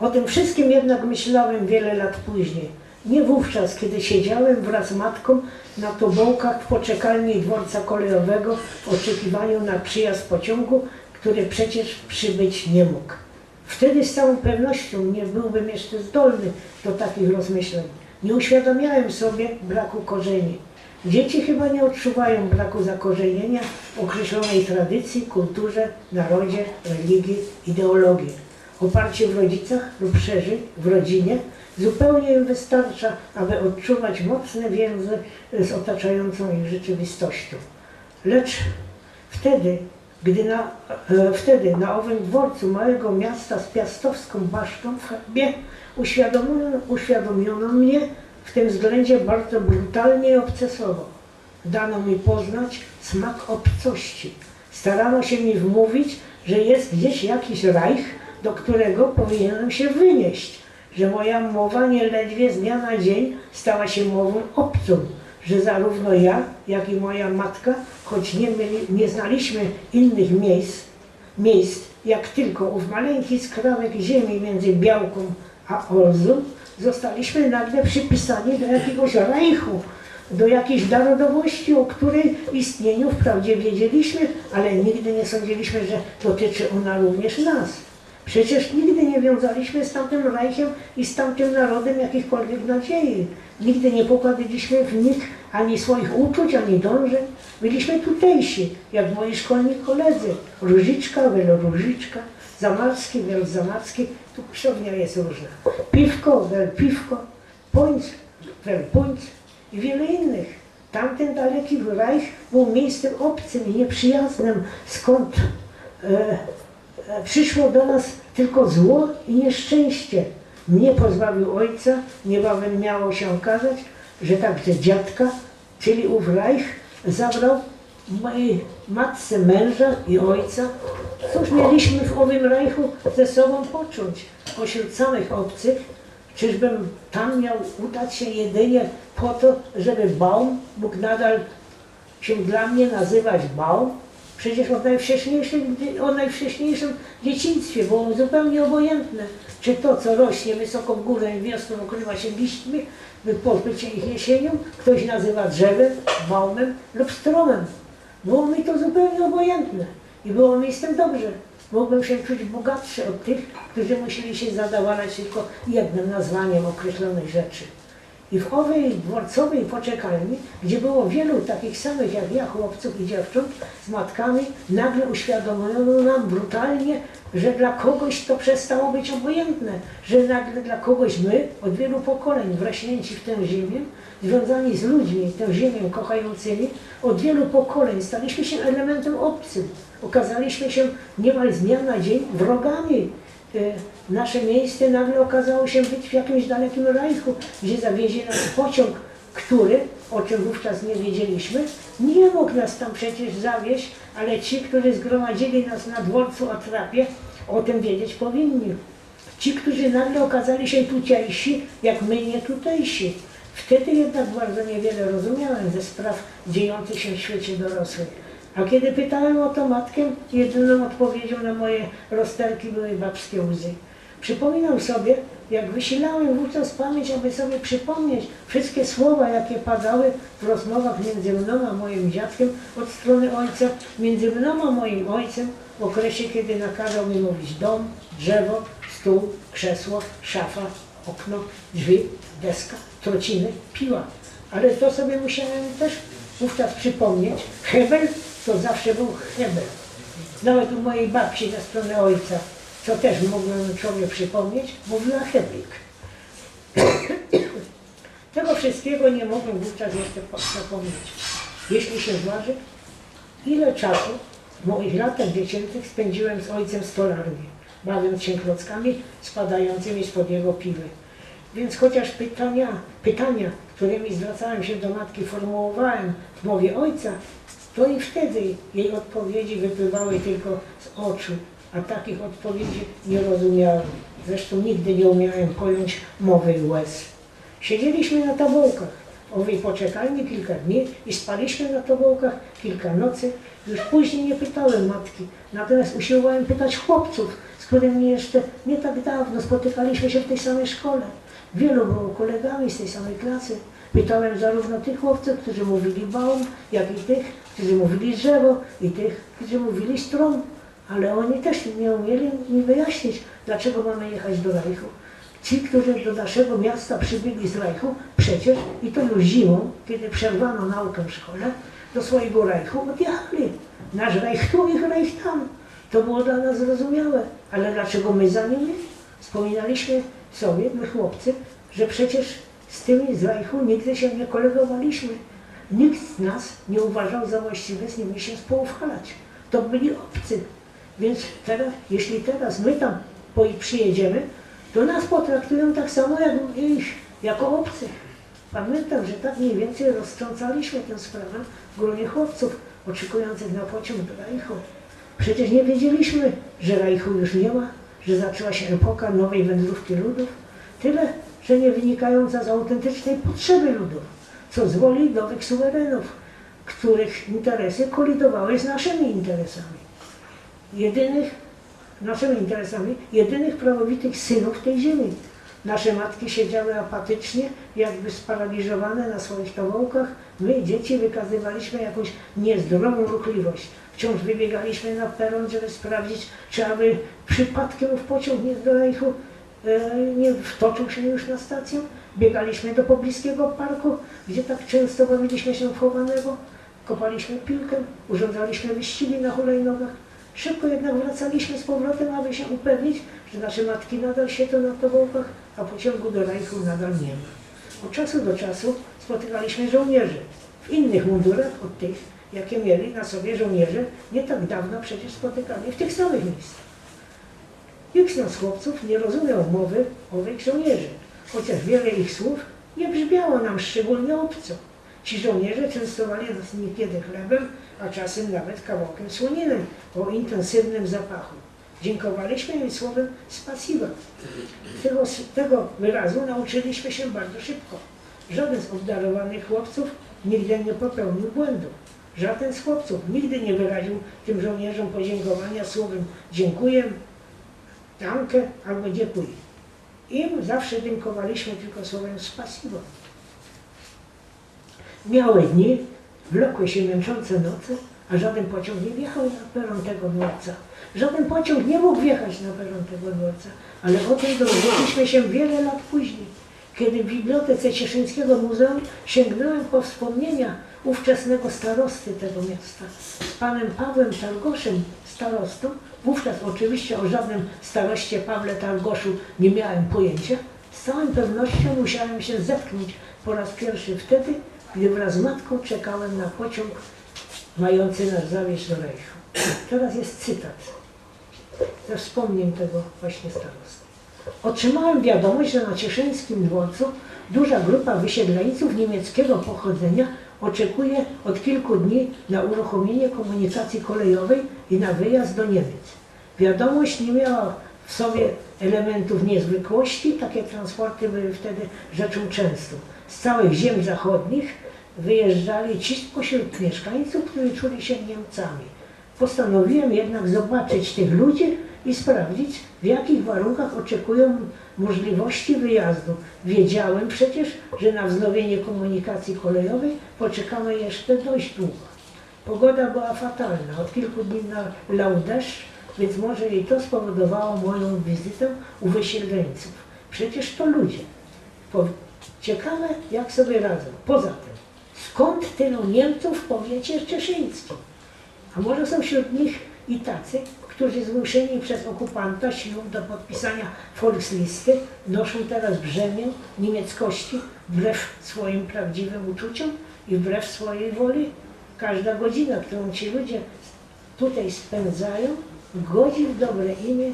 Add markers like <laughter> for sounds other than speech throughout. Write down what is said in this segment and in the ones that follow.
O tym wszystkim jednak myślałem wiele lat później. Nie wówczas, kiedy siedziałem wraz z matką na tobołkach w poczekalni dworca kolejowego w oczekiwaniu na przyjazd pociągu, który przecież przybyć nie mógł. Wtedy z całą pewnością nie byłbym jeszcze zdolny do takich rozmyśleń. Nie uświadamiałem sobie braku korzeni. Dzieci chyba nie odczuwają braku zakorzenienia w określonej tradycji, kulturze, narodzie, religii, ideologii. Oparcie w rodzicach lub szerzej w rodzinie zupełnie im wystarcza, aby odczuwać mocne więzy z otaczającą ich rzeczywistością. Lecz wtedy, gdy na, e, wtedy na owym dworcu małego miasta z piastowską basztą w herbie uświadomiono, uświadomiono mnie w tym względzie bardzo brutalnie i obcesowo. Dano mi poznać smak obcości. Starano się mi wmówić, że jest gdzieś jakiś rajch, do którego powinienem się wynieść, że moja mowa nieledwie z dnia na dzień stała się mową obcą, że zarówno ja, jak i moja matka, choć nie, mieli, nie znaliśmy innych miejsc, miejsc, jak tylko ów maleńki skrawek ziemi między Białką a Olzą, zostaliśmy nagle przypisani do jakiegoś rajchu, do jakiejś narodowości, o której istnieniu wprawdzie wiedzieliśmy, ale nigdy nie sądziliśmy, że dotyczy ona również nas. Przecież nigdy nie wiązaliśmy z tamtym Rajchem i z tamtym narodem jakichkolwiek nadziei. Nigdy nie pokładaliśmy w nich ani swoich uczuć, ani dążeń. Byliśmy tutejsi, jak moi szkolni koledzy. Różiczka, wieloróżiczka, Zamarski, Zamarski, tu psiownia jest różna. Piwko, wel piwko, puńc, wel puńc i wiele innych. Tamten daleki Reich był miejscem obcym i nieprzyjaznym, skąd e, e, przyszło do nas tylko zło i nieszczęście. Mnie pozbawił ojca, niebawem miało się okazać, że także dziadka, czyli ów Reich, zabrał mojej matce męża i ojca. Cóż mieliśmy w owym Reichu ze sobą począć? Pośród samych obcych, czyżbym tam miał udać się jedynie po to, żeby Baum mógł nadal się dla mnie nazywać Baum? Przecież od najwcześniejszym, od najwcześniejszym dzieciństwie było zupełnie obojętne, czy to, co rośnie wysoko w górę i wiosną okrywa się liśćmi, by pozbyć się ich jesienią, ktoś nazywa drzewem, baumem lub stromem. Było mi to zupełnie obojętne i było mi z tym dobrze. Mogłem się czuć bogatszy od tych, którzy musieli się zadawalać tylko jednym nazwaniem określonej rzeczy. I w owej dworcowej poczekalni, gdzie było wielu takich samych jak ja, chłopców i dziewcząt z matkami, nagle uświadomiono nam brutalnie, że dla kogoś to przestało być obojętne, że nagle dla kogoś my, od wielu pokoleń wrośnięci w tę ziemię, związani z ludźmi, tę ziemię kochającymi, od wielu pokoleń staliśmy się elementem obcym. Okazaliśmy się niemal z dnia na dzień wrogami e, nasze miejsce nagle okazało się być w jakimś dalekim rajchu, gdzie zawiezie nas pociąg, który, o czym wówczas nie wiedzieliśmy, nie mógł nas tam przecież zawieźć, ale ci, którzy zgromadzili nas na dworcu Atrapie, o tym wiedzieć powinni. Ci, którzy nagle okazali się tutejsi, jak my nie tutejsi. Wtedy jednak bardzo niewiele rozumiałem ze spraw dziejących się w świecie dorosłym. A kiedy pytałem o to matkę, jedyną odpowiedzią na moje rozterki były babskie łzy. Przypominam sobie, jak wysilałem wówczas pamięć, aby sobie przypomnieć wszystkie słowa, jakie padały w rozmowach między mną a moim dziadkiem od strony ojca, między mną a moim ojcem w okresie, kiedy nakazał mi mówić dom, drzewo, stół, krzesło, szafa, okno, drzwi, deska, trociny, piła. Ale to sobie musiałem też wówczas przypomnieć. Hebel to zawsze był Hebel. Nawet u mojej babci ze strony ojca, co też mógłbym sobie przypomnieć, mówiła Heblik. <coughs> Tego wszystkiego nie mogłem wówczas jeszcze po- zapomnieć. Jeśli się zważy, ile czasu w moich latach dziecięcych spędziłem z ojcem w stolarni, bawiąc się klockami spadającymi spod jego piwy. Więc chociaż pytania, pytania, którymi zwracałem się do matki, formułowałem w mowie ojca, to i wtedy jej odpowiedzi wypływały tylko z oczu, a takich odpowiedzi nie rozumiałem. Zresztą nigdy nie umiałem pojąć mowy łez. Siedzieliśmy na tabołkach, owej poczekalni kilka dni i spaliśmy na tobołkach kilka nocy. Już później nie pytałem matki, natomiast usiłowałem pytać chłopców, z którymi jeszcze nie tak dawno spotykaliśmy się w tej samej szkole. Wielu było kolegami z tej samej klasy. Pytałem zarówno tych chłopców, którzy mówili baum, jak i tych, którzy mówili drzewo i tych, którzy mówili strom. Ale oni też nie umieli mi wyjaśnić, dlaczego mamy jechać do Reichu. Ci, którzy do naszego miasta przybyli z Reichu, przecież i to już zimą, kiedy przerwano naukę w szkole, do swojego Reichu odjechali. Nasz Reich tu, ich Reich tam. To było dla nas zrozumiałe. Ale dlaczego my za nimi? Wspominaliśmy sobie, my chłopcy, że przecież z tymi z Reichu nigdy się nie kolegowaliśmy. Nikt z nas nie uważał za właściwe z nimi się spoufalać. To byli obcy. Więc teraz, jeśli teraz my tam przyjedziemy, to nas potraktują tak samo jak ich, jako obcych. Pamiętam, że tak mniej więcej roztrącaliśmy tę sprawę w gronie chłopców oczekujących na pociąg do Reichu. Przecież nie wiedzieliśmy, że Reichu już nie ma, że zaczęła się epoka nowej wędrówki ludów. Tyle, że nie wynikająca z autentycznej potrzeby ludów, co z woli nowych suwerenów, których interesy kolidowały z naszymi interesami. Jedynych, naszymi interesami, jedynych prawowitych synów tej ziemi. Nasze matki siedziały apatycznie, jakby sparaliżowane na swoich tobołkach. My, dzieci, wykazywaliśmy jakąś niezdrową ruchliwość. Wciąż wybiegaliśmy na peron, żeby sprawdzić, czy aby przypadkiem w pociąg nie do e, nie wtoczył się już na stację. Biegaliśmy do pobliskiego parku, gdzie tak często bawiliśmy się w chowanego. Kopaliśmy piłkę, urządzaliśmy wyścigi na hulajnogach. Szybko jednak wracaliśmy z powrotem, aby się upewnić, że nasze matki nadal siedzą na tobołkach, a pociągu do Reichu nadal nie ma. Od czasu do czasu spotykaliśmy żołnierzy w innych mundurach od tych, jakie mieli na sobie żołnierze nie tak dawno przecież spotykali w tych samych miejscach. Nikt z chłopców nie rozumiał mowy owych żołnierzy, chociaż wiele ich słów nie brzmiało nam szczególnie obco. Ci żołnierze częstowali niekiedy chlebem, a czasem nawet kawałkiem słoniny o intensywnym zapachu. Dziękowaliśmy im słowem spasiba. Tego, tego wyrazu nauczyliśmy się bardzo szybko. Żaden z obdarowanych chłopców nigdy nie popełnił błędu. Żaden z chłopców nigdy nie wyraził tym żołnierzom podziękowania słowem dziękuję, dankę albo dziękuję. Im zawsze dziękowaliśmy tylko słowem spasibo. Miałe dni, wlokły się męczące noce, a żaden pociąg nie wjechał na peron tego dworca. Żaden pociąg nie mógł wjechać na peron tego dworca, ale o tym dowiedzieliśmy się wiele lat później, kiedy w Bibliotece Cieszyńskiego Muzeum sięgnąłem po wspomnienia ówczesnego starosty tego miasta, z panem Pawłem Targoszem, starostą. Wówczas oczywiście o żadnym staroście Pawle Targoszu nie miałem pojęcia. Z całą pewnością musiałem się zetknąć po raz pierwszy wtedy, gdy wraz z matką czekałem na pociąg mający nas zawieźć do Reichu. Teraz jest cytat ze wspomnień tego właśnie starosty. Otrzymałem wiadomość, że na Cieszyńskim dworcu duża grupa wysiedleńców niemieckiego pochodzenia oczekuje od kilku dni na uruchomienie komunikacji kolejowej i na wyjazd do Niemiec. Wiadomość nie miała w sobie elementów niezwykłości, takie transporty były wtedy rzeczą częstą. Z całych ziem zachodnich wyjeżdżali ci spośród mieszkańców, którzy czuli się Niemcami. Postanowiłem jednak zobaczyć tych ludzi i sprawdzić, w jakich warunkach oczekują możliwości wyjazdu. Wiedziałem przecież, że na wznowienie komunikacji kolejowej poczekamy jeszcze dość długo. Pogoda była fatalna, od kilku dni lał deszcz, więc może i to spowodowało moją wizytę u wysiedleńców. Przecież to ludzie. Ciekawe, jak sobie radzą. Poza tym, skąd tylu Niemców w powiecie cieszyńskim? A może są wśród nich i tacy, którzy zmuszeni przez okupanta siłą do podpisania Volkslisty noszą teraz brzemię niemieckości wbrew swoim prawdziwym uczuciom i wbrew swojej woli? Każda godzina, którą ci ludzie tutaj spędzają, godzi w dobre imię.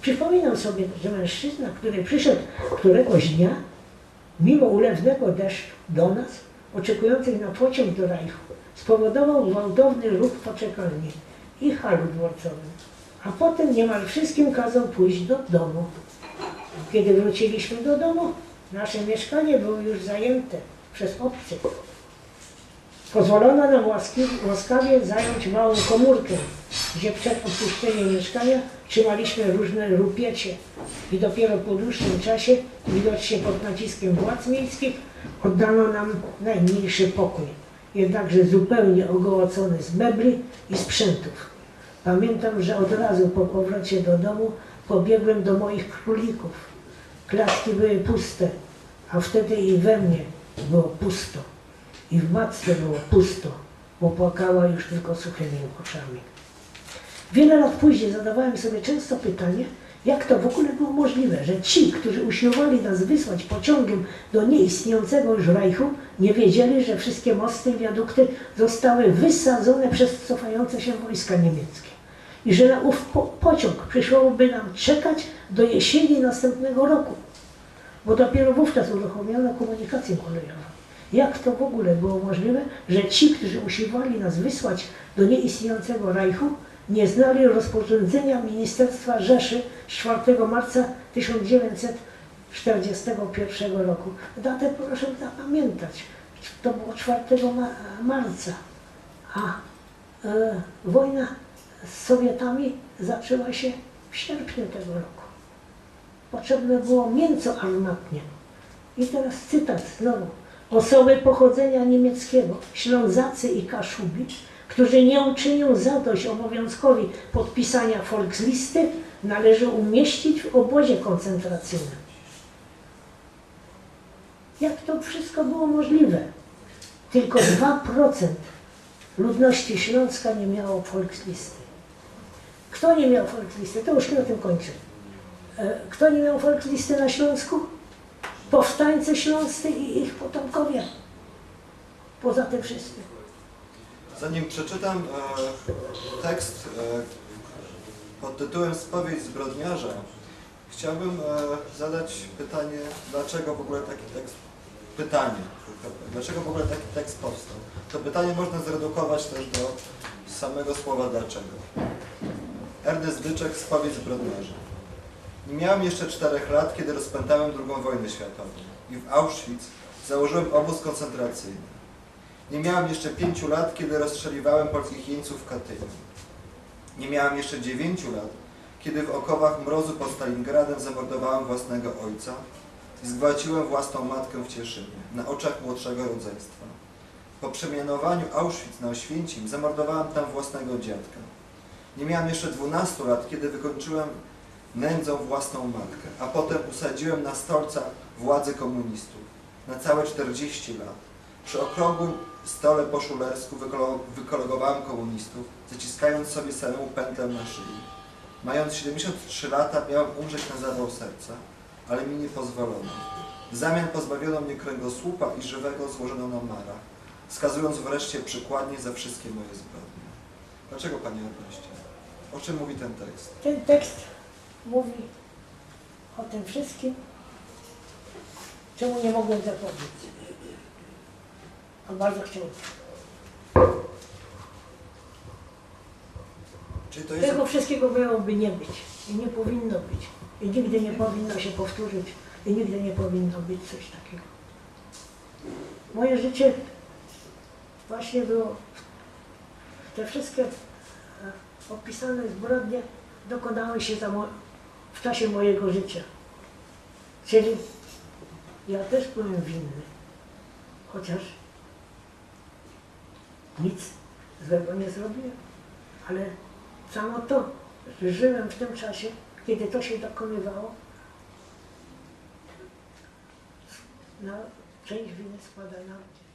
Przypominam sobie, że mężczyzna, który przyszedł któregoś dnia, mimo ulewnego deszczu do nas, oczekujących na pociąg do Reichu, spowodował gwałtowny ruch poczekalni i halu dworcowym. A potem niemal wszystkim kazał pójść do domu. Kiedy wróciliśmy do domu, nasze mieszkanie było już zajęte. przez obcych. Pozwolono nam łaskawie zająć małą komórkę, gdzie przed opuszczeniem mieszkania trzymaliśmy różne rupiecie i dopiero po dłuższym czasie, widocznie pod naciskiem władz miejskich, oddano nam najmniejszy pokój, jednakże zupełnie ogołocony z mebli i sprzętów. Pamiętam, że od razu po powrocie do domu pobiegłem do moich królików. Klatki były puste, a wtedy i we mnie było pusto. I w matce było pusto, bo płakała już tylko suchymi oczami. Wiele lat później zadawałem sobie często pytanie, jak to w ogóle było możliwe, że ci, którzy usiłowali nas wysłać pociągiem do nieistniejącego już Reichu, nie wiedzieli, że wszystkie mosty i wiadukty zostały wysadzone przez cofające się wojska niemieckie. I że na ów po pociąg przyszłoby nam czekać do jesieni następnego roku, bo dopiero wówczas uruchomiono komunikację kolejową. Jak to w ogóle było możliwe, że ci, którzy usiłowali nas wysłać do nieistniejącego Reichu, nie znali rozporządzenia Ministerstwa Rzeszy z 4 marca 1941 roku. Datę proszę zapamiętać. To było 4 ma marca, a e, wojna z Sowietami zaczęła się w sierpniu tego roku. Potrzebne było mięso armatnie. I teraz cytat znowu. Osoby pochodzenia niemieckiego, Ślązacy i Kaszubi, którzy nie uczynią zadość obowiązkowi podpisania Volkslisty, należy umieścić w obozie koncentracyjnym. Jak to wszystko było możliwe? Tylko 2% ludności Śląska nie miało Volkslisty. Kto nie miał Volkslisty? To już na tym kończę. E, Kto nie miał Volkslisty na Śląsku? Powstańcy śląscy i ich potomkowie. Poza tym wszyscy. Zanim przeczytam e, tekst e, pod tytułem Spowiedź zbrodniarza, chciałbym e, zadać pytanie, dlaczego w ogóle taki tekst, pytanie, dlaczego w ogóle taki tekst powstał. To pytanie można zredukować też do samego słowa dlaczego. Ernest Dyczek, Spowiedź zbrodniarza. Nie miałem jeszcze czterech lat, kiedy rozpętałem II wojnę światową i w Auschwitz założyłem obóz koncentracyjny. Nie miałem jeszcze pięciu lat, kiedy rozstrzeliwałem polskich jeńców w Katyniu. Nie miałem jeszcze dziewięciu lat, kiedy w okowach mrozu pod Stalingradem zamordowałem własnego ojca i zgwałciłem własną matkę w Cieszynie, na oczach młodszego rodzeństwa. Po przemianowaniu Auschwitz na Oświęcim zamordowałem tam własnego dziadka. Nie miałem jeszcze 12 lat, kiedy wykończyłem nędzą własną matkę, a potem usadziłem na stolcach władzy komunistów na całe 40 lat. Przy okrągłym stole po szulersku wykolegowałem komunistów, zaciskając sobie samemu pętlę na szyi. Mając 73 lata miałem umrzeć na zawał serca, ale mi nie pozwolono. W zamian pozbawiono mnie kręgosłupa i żywego złożono na marach, wskazując wreszcie przykładnie za wszystkie moje zbrodnie. Dlaczego, Panie Erneście? O czym mówi ten tekst? Ten tekst mówi o tym wszystkim, czemu nie mogłem zapomnieć. On bardzo chciał. Jest... Tego wszystkiego miałoby nie być i nie powinno być. I nigdy nie powinno się powtórzyć i nigdy nie powinno być coś takiego. Moje życie właśnie było, te wszystkie e, opisane zbrodnie dokonały się w czasie mojego życia. Czyli ja też byłem winny, chociaż nic złego nie zrobiłem, ale samo to, że żyłem w tym czasie, kiedy to się dokonywało, na część winy składa na mnie.